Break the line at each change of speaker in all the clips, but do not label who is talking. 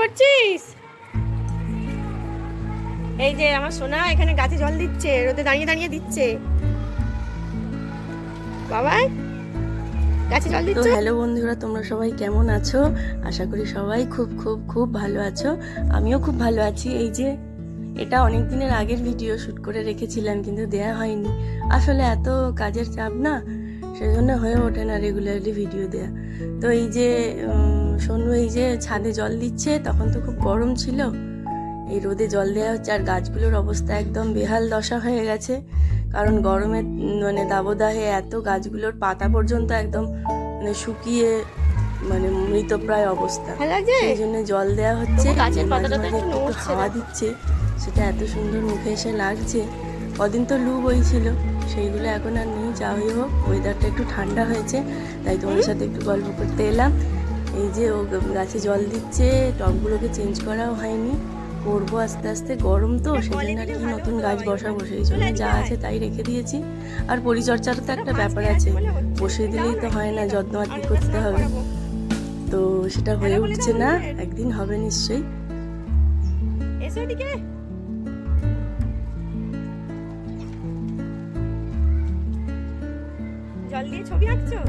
করছিস? এই যে আমার সোনা এখানে গাছে জল দিচ্ছে রোদে দাঁড়িয়ে দাঁড়িয়ে দিচ্ছে। বাবাই গাছে জল দিচ্ছে?
হ্যালো বন্ধুরা তোমরা সবাই কেমন আছো? আশা করি সবাই খুব খুব খুব ভালো আছো। আমিও খুব ভালো আছি। এই যে এটা অনেক দিনের আগের ভিডিও শুট করে রেখেছিলাম কিন্তু দেয়া হয়নি। আসলে এত কাজের চাপ না সেজন্য হয়ে ওঠে না রেগুলারলি ভিডিও দেয়া। তো এই যে সোনু এই যে ছাদে জল দিচ্ছে তখন তো খুব গরম ছিল। এই রোদে জল দেওয়া হচ্ছে আর গাছগুলোর অবস্থা একদম বেহাল দশা হয়ে গেছে। কারণ গরমে মানে দাবদাহে এত গাছগুলোর পাতা পর্যন্ত একদম মানে শুকিয়ে মানে মৃতপ্রায় অবস্থা। সেই জন্য জল দেওয়া হচ্ছে হাওয়া দিচ্ছে সেটা এত সুন্দর মুখে এসে লাগছে। কদিন তো লু বইছিল সেইগুলো এখন আর নেই যা হই হোক ওয়েদারটা একটু ঠান্ডা হয়েছে তাই তোমাদের সাথে একটু গল্প করতে এলাম। এই যে ও গাছে জল দিচ্ছে, টবগুলোকে চেঞ্জ করাও হয়নি। করব আস্তে আস্তে, গরম তো সেই জন্য আর কি নতুন গাছ বসাবো, সেই জন্য যা আছে তাই রেখে দিয়েছি। আর পরিচর্যারও তো একটা ব্যাপার আছে, বসিয়ে দিলেই তো হয় না যত্নআত্তি করতে হবে। তো সেটা হয়ে উঠছে না, একদিন হবে নিশ্চয়ই।
জল দিয়ে ছবি আঁকছো?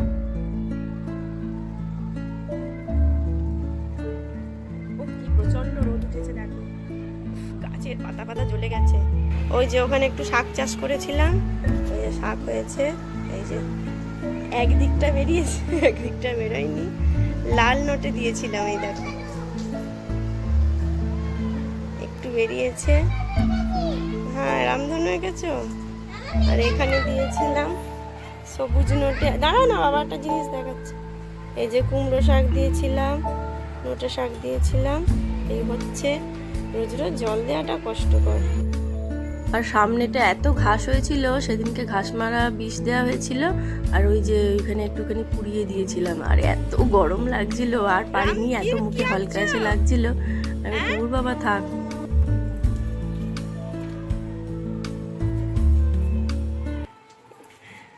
গাছের পাতা পাতা জ্বলে গেছে। ওই যে ওখানে একটু শাক চাষ করেছিলাম, ওই যে শাক হয়েছে, এই যে একদিকটা বেরিয়েছে, একদিকটা বেরোয়নি। লাল নোটে দিয়েছিলাম এই দেখো। একটু বেরিয়েছে। হ্যাঁ রামধনু গেছো আর এখানে দিয়েছিলাম সবুজ নোটে, দাঁড়াও না, বাবা, একটা জিনিস দেখাচ্ছে। এই যে কুমড়ো শাক দিয়েছিলাম, নোটে শাক দিয়েছিলাম, এই হচ্ছে রোজ রোজ জল দেওয়াটা কষ্টকর।
আর সামনেটা এত ঘাস হয়েছিল সেদিনকে ঘাস মারা বিষ দেওয়া হয়েছিল আর ওই যে ওইখানে একটুখানি পুড়িয়ে দিয়েছিলাম। আর এত গরম লাগছিল আর পারিনি এত মুখে হালকা এসে লাগছিল। আমি দূর বাবা থাক।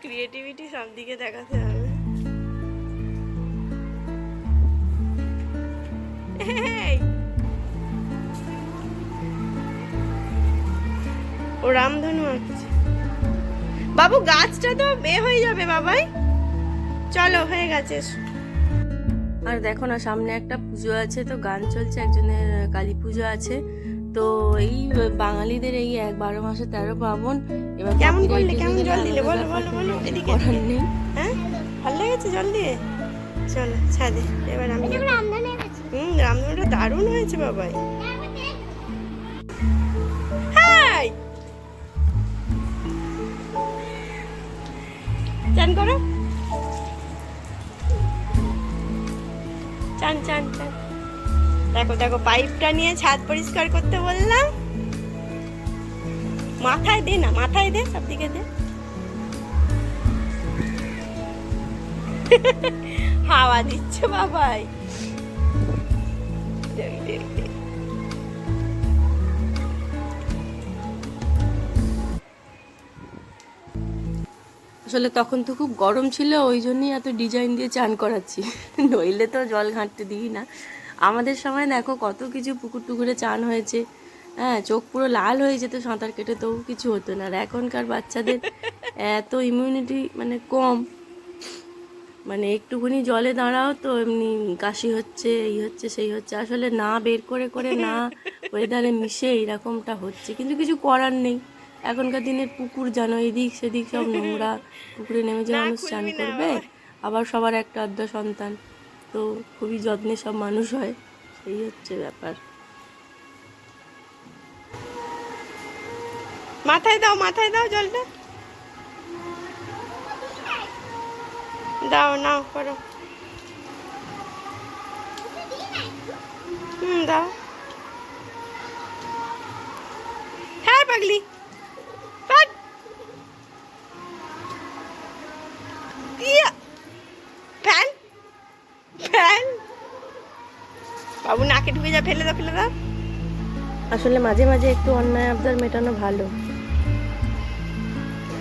ক্রিয়েটিভিটি সব দিকে দেখাতে হবে। এই! ও রামধনু আঁকছে বাবু গাছটা তো বে হয়ে যাবে বাবাই। চলো হয়ে গেছে।
আর দেখো না সামনে একটা পুজো আছে তো গান চলছে একজনের কালী পুজো আছে। তো এই বাঙালিদের এই এক বারো মাসে তেরো পার্বণ এবার
কেমন করলে? কেমন জল দিলে? বলো, বলো, বলো, এদিকে,
নেই।
হ্যাঁ? ভালো লেগেছে জল দিয়ে? চলো ছাদে। এবার আমি হুম রামধনুটা দারুণ হয়েছে বাবাই। চান করো। চান চান চান। দেখো দেখো পাইপটা নিয়ে ছাদ পরিষ্কার করতে বললাম। মাথায় দে না মাথায় দে সব দিকে দে। হাওয়া দিচ্ছে বাবাই। দেখ, দেখ,
আসলে তখন তো খুব গরম ছিল, ওই জন্যই এত ডিজাইন দিয়ে চান করাচ্ছি। নইলে তো জল ঘাঁটতে দিই না। আমাদের সময় দেখো কত কিছু পুকুর টুকুরে চান হয়েছে। হ্যাঁ চোখ পুরো লাল হয়ে যেত সাঁতার কেটে, তবু কিছু হতো না। আর এখনকার বাচ্চাদের এত ইমিউনিটি মানে কম। মানে একটুখানি জলে দাঁড়াও তো, এমনি কাশি হচ্ছে, এই হচ্ছে, সেই হচ্ছে। আসলে না বের করে করে না ওয়েদারে মিশে এইরকমটা হচ্ছে। কিন্তু কিছু করার নেই। এখনকার দিনের পুকুর জানো এদিক সেদিক সব নোংরা। পুকুরে নেমে যে মানুষ চান করবে আবার। সবার একটা আধা সন্তান। তো খুবই যত্নে সব মানুষ হয় সেই হচ্ছে ব্যাপার।
মাথায় দাও মাথায় দাও জলটা। দাও নাও করো। হুম দাও। হ্যাঁ পাগলি। Fan fan. বাবু নাকে ঢুকে যা ফেলে দাও ফেলে দাও।
আসলে মাঝে মাঝে একটু অন্যায় আবদার মেটানো ভালো।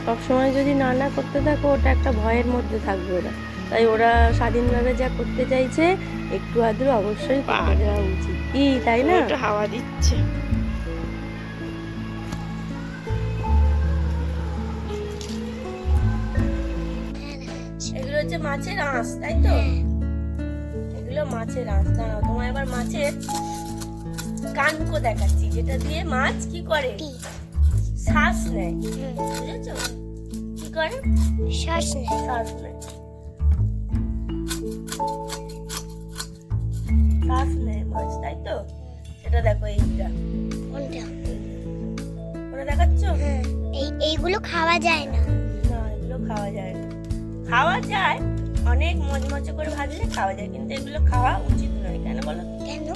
সবসময় যদি না না করতে থাকো ওটা একটা ভয়ের মধ্যে থাকবে ওরা।
তাই ওরা স্বাধীনভাবে যা করতে চাইছে একটু আধটু অবশ্যই
পার।
দেওয়া উচিত। কি তাই না?
একটু হাওয়া দিচ্ছে।
মাছের আঁশ তাই তো? এগুলো মাছের আঁশ। দাঁড়াও তোমার এবার মাছের কানকো দেখাচ্ছি যেটা দিয়ে মাছ কি করে? শ্বাস নেয় বুঝেছ? কি করে?
শ্বাস নেই
শ্বাস নেয়। শ্বাস নেয় মাছ তাই তো? সেটা দেখো এইটা।
কোনটা?
ওরা দেখাচ্ছ?
এই এইগুলো খাওয়া যায় না।
না এগুলো খাওয়া যায় না। খাওয়া যায় অনেক মচমচে করে ভাজলে খাওয়া যায় কিন্তু এগুলো খাওয়া উচিত নয়। কেন বলো?
কেন?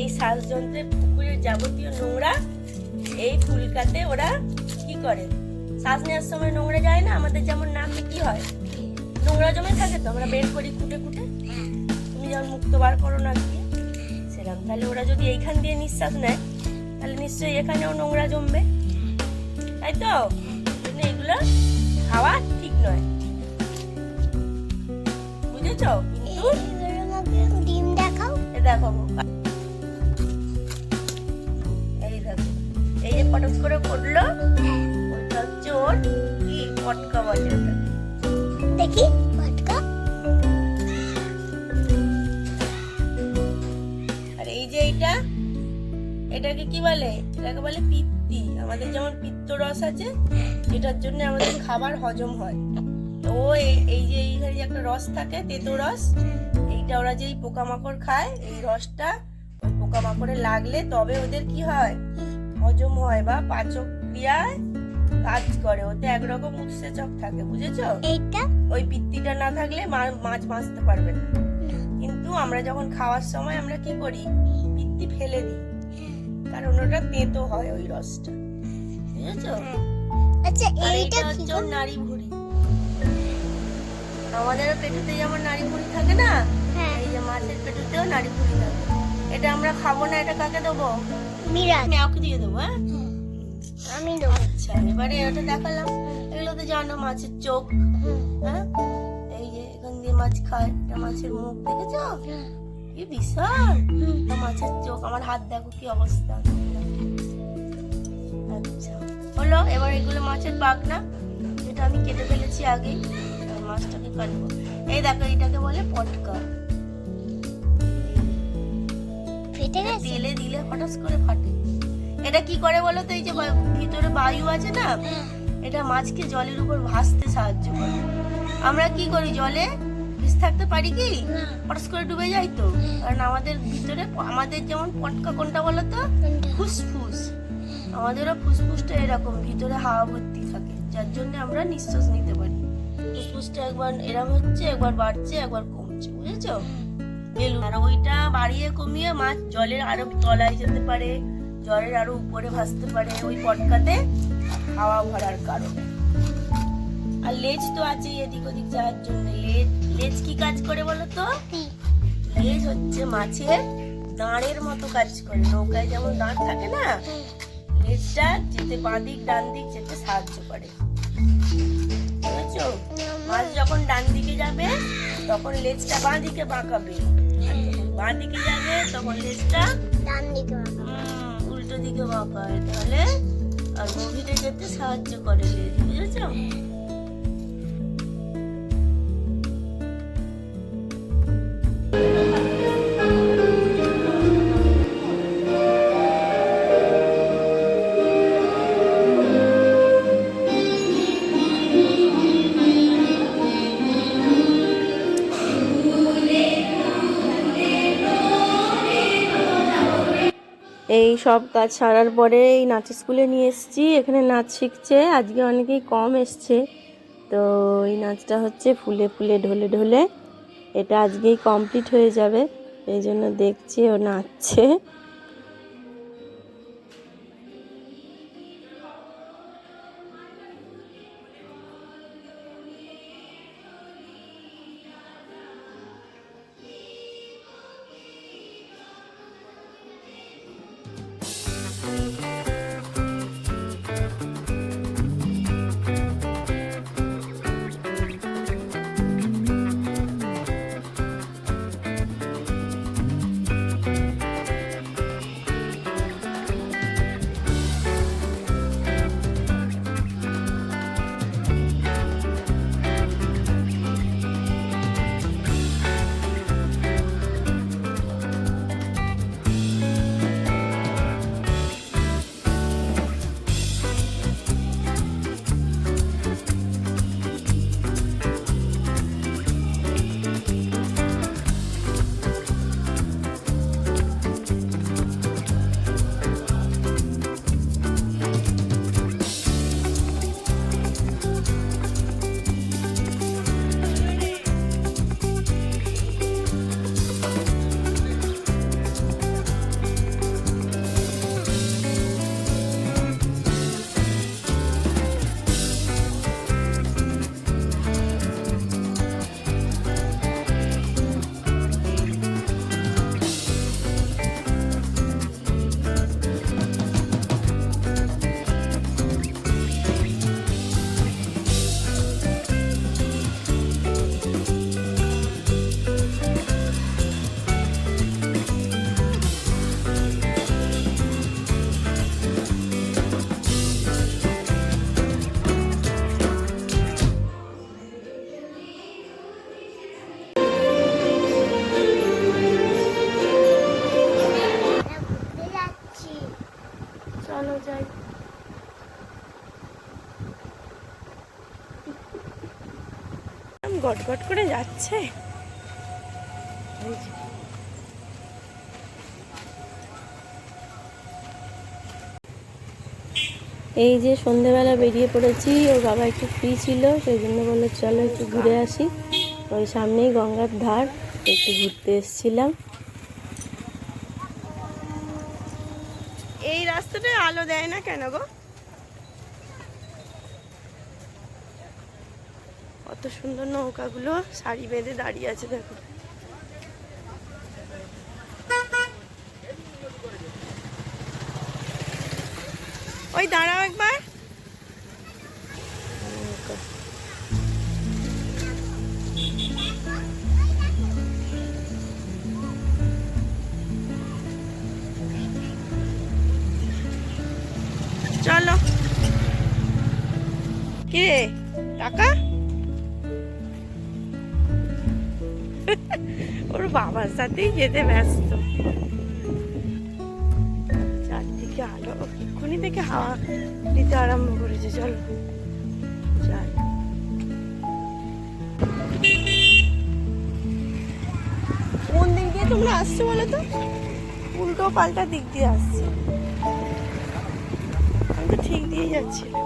এই শ্বাসযন্ত্রে পুকুরের যাবতীয় নোংরা এই ফুলকাতে ওরা কি করে? শ্বাস নেওয়ার সময় নোংরা যায় না? আমাদের যেমন নাকে কি হয়? নোংরা জমে থাকে তো? আমরা বের করি কুটে কুটে? তুমি যেমন মুক্ত বার করো না দিয়ে সেরকম। তাহলে ওরা যদি এইখান দিয়ে নিঃশ্বাস নেয় তাহলে নিশ্চয়ই এখানেও নোংরা জমবে। তাই তো? এগুলো খাওয়া ঠিক নয়। বুঝেছ কিন্তু
ডিম দেখাও।
এ দেখো। এই দেখো। এই যে পটক করে পড়ল ওইটা হচ্ছে ওর কি পটকা বলে ওটা।
দেখি পটকা
আর এই যে এইটা এটাকে কি বলে? এটাকে বলে পিত্তি। আমাদের যেমন পিত্ত রস আছে এটার জন্য আমাদের খাবার হজম হয়। ও এই- এই যে এইখানে যে একটা রস থাকে তেতো রস এইটা ওরা যেই পোকামাকড় খায় এই রসটা ওই পোকামাকড়ে লাগলে তবে ওদের কি হয়? হজম হয় বা পাচক ক্রিয়ায় কাজ করে। ওতে একরকম উৎসেচক থাকে বুঝেছ?
এইটা?
ওই পিত্তিটা না থাকলে মাছ বাঁচতে পারবে না। কিন্তু আমরা যখন খাওয়ার সময় আমরা কি করি? পিত্তি ফেলে দিই। কারণ ওটা তেতো হয় ওই রসটা। বুঝেছ?
আচ্ছা এইটা কি
নারী ভুঁড়ি আমাদেরও পেটুতে যেমন নারী ভুঁড়ি থাকে না?
হ্যাঁ।
এই যে মাছের পেটুতেও নারী ভুঁড়ি থাকে। এটা আমরা খাব না এটা কাকে দেবো?
মিরাজ।
ম্যাওকে দিয়ে দেবো হ্যাঁ?
আমি দেবো।
আচ্ছা এবারে ওটা দেখালাম। এগুলো তো জানো মাছের চোখ। হ্যাঁ? এই যে এখান দিয়ে মাছ খায় এটা মাছের মুখ দেখেছ? কি বিশাল! এটা মাছের চোখ আমার হাত দেখো কি অবস্থা। আচ্ছা হলো এবার এগুলো মাছের পাখনা যেটা আমি কেটে ফেলেছি আগেই। মাছটাকে কাটবো এই দেখো এটাকে বলে পটকা।
ফেটে গেছে?
তেলে দিলে হঠাৎ করে ফাটে। এটা কি করে বলো তো এই যে ভিতরে বায়ু আছে না এটা মাছকে জলের উপর ভাসতে সাহায্য করে। আমরা কি করি জলে বেশ থাকতে পারি কি? হঠাৎ করে ডুবে যাই তো? কারণ আমাদের ভিতরে আমাদের যেমন পটকা কোনটা বলো তো? ফুসফুস। আমাদেরও ফুসফুসটা এরকম ভিতরে হাওয়া ভর্তি থাকে। যার জন্য আমরা নিঃশ্বাস নিতে পারি একবার এরম হচ্ছে একবার বাড়ছে একবার কমছে বুঝেছ? বেলুন আর ওইটা বাড়িয়ে কমিয়ে মাছ জলের আরও তলায় যেতে পারে জলের আরও উপরে ভাসতে পারে ওই পটকাতে হাওয়া ভরার কারণে। আর লেজ তো আছে এদিক ওদিক যাওয়ার জন্য। লেজ লেজ কি কাজ করে বলো তো? লেজ হচ্ছে মাছের দাঁড়ের মতো কাজ করে। নৌকায় যেমন দাঁড় থাকে না লেজটা যেতে বাঁ দিক ডান দিক যেতে সাহায্য করে। বুঝেছ মাছ যখন ডান দিকে যাবে তখন লেজটা বাঁ দিকে বাঁকাবে। বাঁ দিকে যাবে তখন লেজটা
ডান দিকে।
উল্টো দিকে বাঁকায় তাহলে আর গভীরে যেতে সাহায্য করে লেজ বুঝেছ? সব কাজ সারার পরে এই নাচের স্কুলে নিয়ে এসেছি। এখানে নাচ শিখছে। আজকে অনেকেই কম এসছে। তো এই নাচটা হচ্ছে ফুলে ফুলে ঢলে ঢলে। এটা আজকেই কমপ্লিট হয়ে যাবে। এই জন্য দেখছে ও নাচছে। গটগট করে যাচ্ছে? এই যে।
সন্ধেবেলা বেরিয়ে পড়েছি, ওর বাবা একটু ফ্রি ছিল, সেই জন্য বলল, চলো একটু ঘুরে আসি। ওই সামনেই গঙ্গার ধার, একটু ঘুরতে এসেছিলাম।
এই রাস্তাটায় আলো দেয় না কেন গো কত সুন্দর নৌকাগুলো শাড়ি বেঁধে দাঁড়িয়ে আছে দেখো। ওই দাঁড়াও একবার। চলো। কিরে টাকা ওর যেতে ব্যস্ত। চারদিকে আলো, এক্ষুনি থেকে হাওয়া দিতে আরম্ভ করেছে, চলো। যাই। কোন দিক দিয়ে তোমরা আসছো বলো তো? উল্টো পাল্টা দিক দিয়ে আসছে। আমি তো ঠিক দিয়ে যাচ্ছিলাম।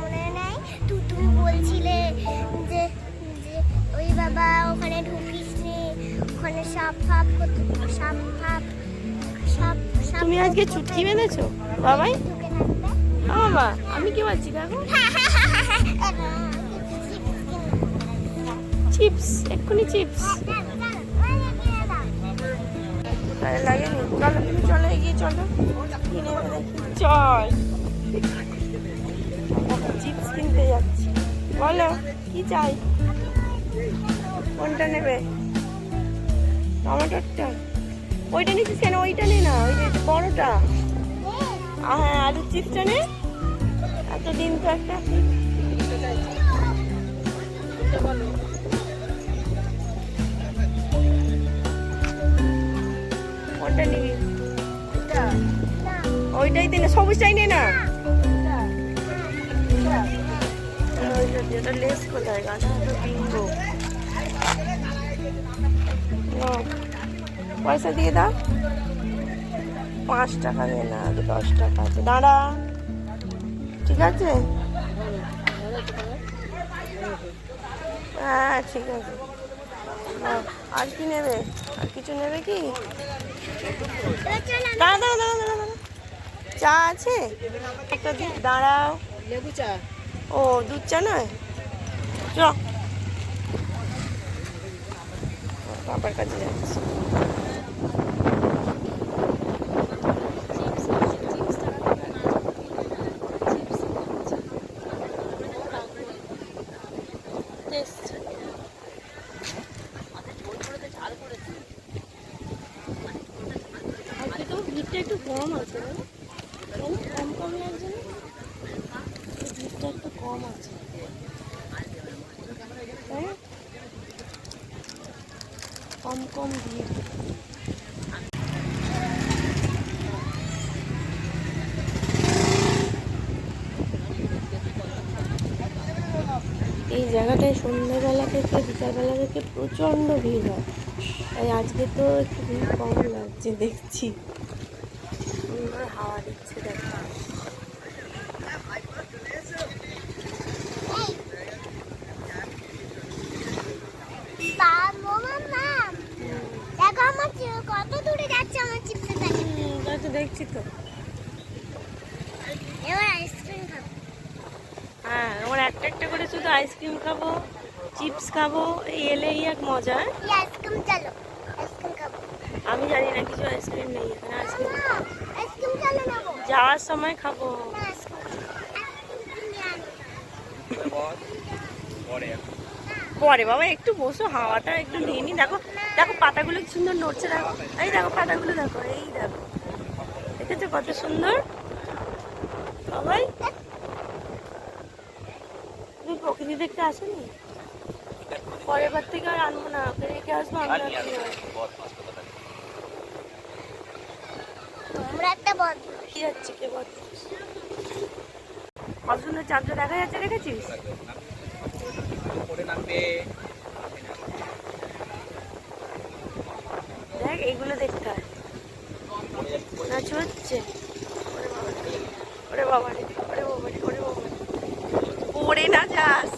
মনে নাই তুমি বলছিলে যে ওই বাবা ওখানে ঢুকিস ওখানে সাপ ফাপ সাপ ফাপ সাপ সাপ
তুমি আজকে চুটকি বেঁধেছো বাবাই? হ্যাঁ বাবা আমি কি পাচ্ছি দেখো? চিপস এক্ষুনি চিপস। লাগেনি চলো তুমি চলো এগিয়ে চলো। চল। চিপস কিনতে যাচ্ছি। বলো কি চাই? কোনটা নেবে? টমেটোরটা ওইটা নিচ্ছিস কেন? ওইটা নে না, ওই যে বড়টা। হ্যাঁ আলুর চিপসটা নে। এতদিন তো একটা কোনটা নিবি ওইটাই দে না, সবুজটাই নে না। ওটা লেস কোথায়? গাছ বিঙ্গো। পয়সা দিয়ে দাও। পাঁচ টাকা দে না দশ টাকা আছে। দাঁড়া। ঠিক আছে? হ্যাঁ ঠিক আছে। আর কি নেবে? আর কিছু নেবে কি? দাঁড়া দাঁড়া দাঁড়া দাঁড়া দাঁড়া। চা আছে? একটা দিন দাঁড়াও।
লেবু চা।
ও দুধ চা নয়? চ বাবার কাছে যাচ্ছি। একটু কম আছে কম কম লাগছে না একটু কম আছে তাই না? কম কম ভিড় এই জায়গাটায় সন্ধ্যাবেলা থেকে বিকালবেলা থেকে প্রচণ্ড ভিড় হয়। তাই আজকে তো একটু ভিড় কম লাগছে দেখছি। সুন্দর হাওয়া দিচ্ছে দেখো
দেখো আমার চি- কত দূরে যাচ্ছে আমার চিপসের প্যাকেট নিয়ে
তাই তো দেখছি তো।
এবার আইসক্রিম খাব।
হ্যাঁ ওর একটা একটা করে শুধু আইসক্রিম খাব চিপস খাব এই এলেই এক মজা?
আইসক্রিম চলো আইসক্রিম খাব।
আমি জানি না কিছু আইসক্রিম নেই এখানে আইসক্রিম
আইসক্রিম চলো নেব
যাওয়ার সময় খাব। পরে বাবা একটু বসো হাওয়াটা একটু নিয়ে নি। দেখো দেখো পাতাগুলো কি সুন্দর নড়ছে দেখো। এই দেখো পাতাগুলো দেখো এই দেখো। দেখেছ কত সুন্দর। সবাই। তুমি প্রকৃতি দেখতে আসেনি? পরের বার থেকে আর আনব না ওকে রেখে আসব আমরা
তোমরা একটা বদ
কি যাচ্ছে কে বল কত সুন্দর চাঁদটা দেখা যাচ্ছে দেখেছিস কিছু হচ্ছে ওরে বাবা রে ওরে বাবা রে ওরে বাবা পড়ে না যাস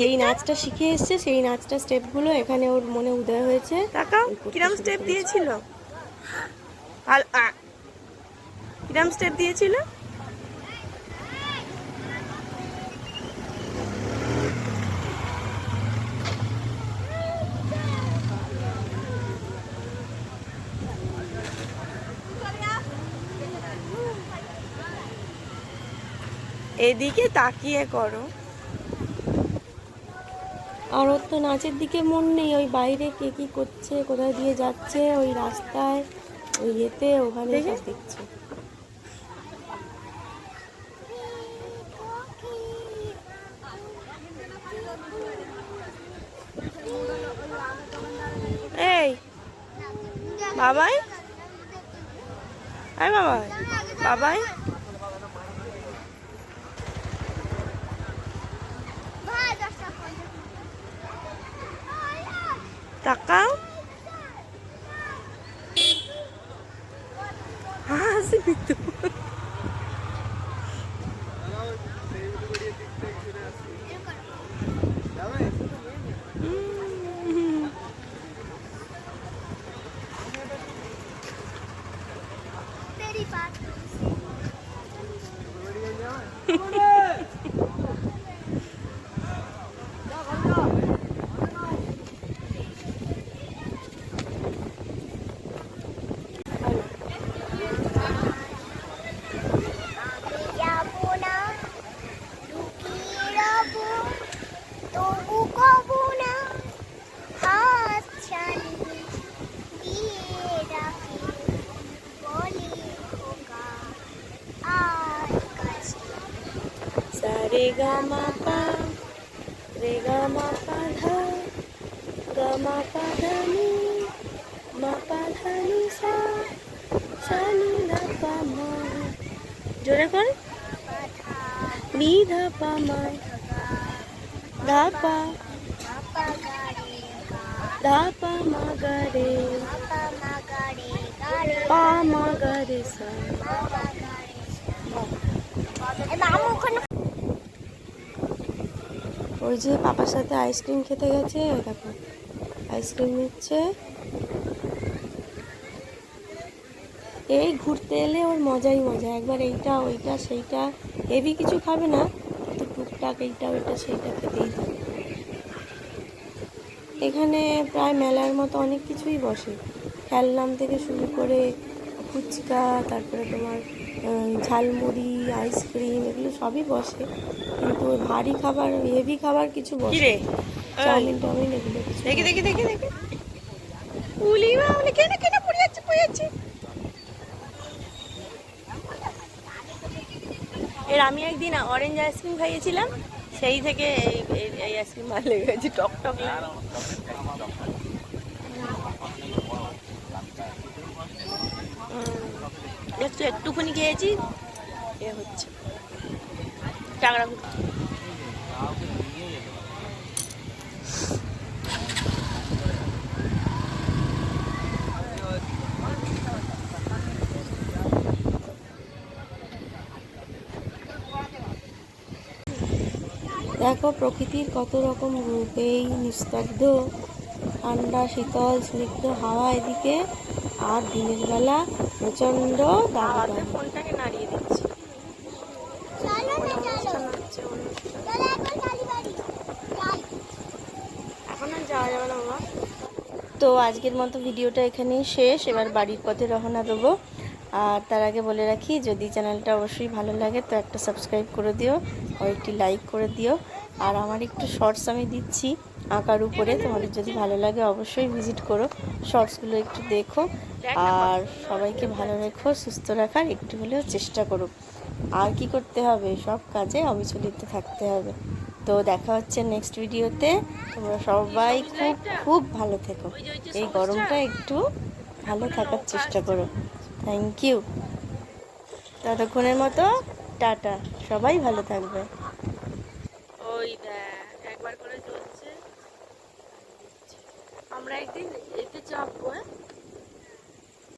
যেই নাচটা শিখে এসছে সেই নাচটা স্টেপগুলো এখানে ওর মনে উদয় হয়েছে।
টাকা কিরাম স্টেপ দিয়েছিল? কিরাম স্টেপ দিয়েছিল? এদিকে তাকিয়ে করো।
আর ওর তো নাচের দিকে মন নেই ওই বাইরে কে কি করছে কোথায় দিয়ে যাচ্ছে ওই রাস্তায় ওই ইয়েতে ওখানে দেখছে।
এই বাবাই? আয় বাবাই বাবাই। তাকাও হাসবি
গা মা পা রে গা মা পা ধা গা মা পা ধা নি মা পা জোরে কর। নি ধা পা মা, ধা মা গা পা মা গা সা।
মামু ওখানে
ওই যে পাপার সাথে আইসক্রিম খেতে গেছে? দেখো আইসক্রিম নিচ্ছে। এই ঘুরতে এলে ওর মজাই মজা। একবার এইটা, ওইটা, সেইটা। হেভি কিছু খাবে না, কিন্তু টুকটাক এইটা, ওইটা, সেইটা খেতেই থাকে এখানে প্রায় মেলার মতো অনেক কিছুই বসে। খেলনাম থেকে শুরু করে ফুচকা তারপরে তোমার ঝালমুড়ি আইসক্রিম এগুলো সবই বসে। কিন্তু ভারী খাবার হেভি খাবার কিছু বসে চাউমিন টাউমিন এগুলো কিছু
দেখি দেখি দেখি দেখি। উলি কেন কেন পড়ে যাচ্ছে পড়ে যাচ্ছে এর আমি একদিন অরেঞ্জ আইসক্রিম খাইয়েছিলাম সেই থেকে এই আইসক্রিম ভালো লেগে গেছে টক টক একটু একটুখানি খেয়েছি, এ হচ্ছে।
দেখো, প্রকৃতির কত রকম রূপ এই নিস্তব্ধ, ঠান্ডা, শীতল, স্নিগ্ধ হাওয়া এদিকে, আর দিনের বেলা দাবদাহ
ফোনটাকে নাড়িয়ে দিচ্ছি।
তো আজকের মতো ভিডিওটা এখানেই শেষ। এবার বাড়ির পথে রওনা দেবো। আর তার আগে বলে রাখি যদি চ্যানেলটা অবশ্যই ভালো লাগে তো একটা সাবস্ক্রাইব করে দিও আর একটি লাইক করে দিও। আর আমার একটু শর্টস আমি দিচ্ছি। আঁকার উপরে। তোমাদের যদি ভালো লাগে অবশ্যই ভিজিট করো। শর্টসগুলো একটু দেখো। আর সবাইকে ভালো রেখো, সুস্থ রাখার একটু হলেও চেষ্টা করো। আর কি করতে হবে? সব কাজে অবিচলিত থাকতে হবে। তো দেখা হচ্ছে নেক্সট ভিডিওতে তোমরা সবাই খুব খুব ভালো থেকো। এই গরমটা একটু ভালো থাকার চেষ্টা করো। থ্যাংক ইউ ততক্ষণের মতো টাটা। সবাই ভালো থাকবে।
ওই দেখ, একবার করে আমরা একদিন এতে চাপবো হ্যাঁ?